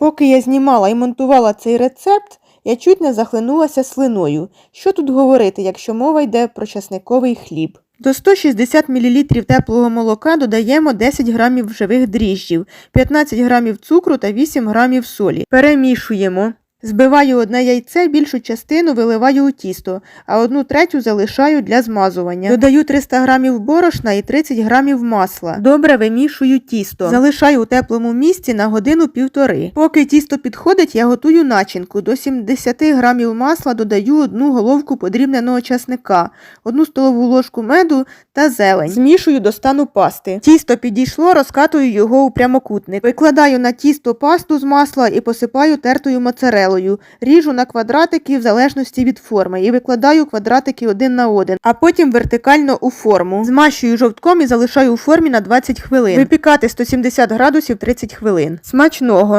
Поки я знімала і монтувала цей рецепт, я чуть не захлинулася слиною. Що тут говорити, якщо мова йде про часниковий хліб? До 160 мл теплого молока додаємо 10 грамів живих дріжджів, 15 грамів цукру та 8 грамів солі. Перемішуємо. Збиваю одне яйце, більшу частину виливаю у тісто, а одну третю залишаю для змазування. Додаю 300 грамів борошна і 30 грамів масла. Добре вимішую тісто. Залишаю у теплому місці на годину-півтори. Поки тісто підходить, я готую начинку. До 70 грамів масла додаю одну головку подрібненого часника, одну столову ложку меду та зелень. Змішую до стану пасти. Тісто підійшло, розкатую його у прямокутник. Викладаю на тісто пасту з масла і посипаю тертою моцарелою. Ріжу на квадратики в залежності від форми і викладаю квадратики один на один, а потім вертикально у форму. Змащую жовтком і залишаю у формі на 20 хвилин. Випікати 170 градусів 30 хвилин. Смачного!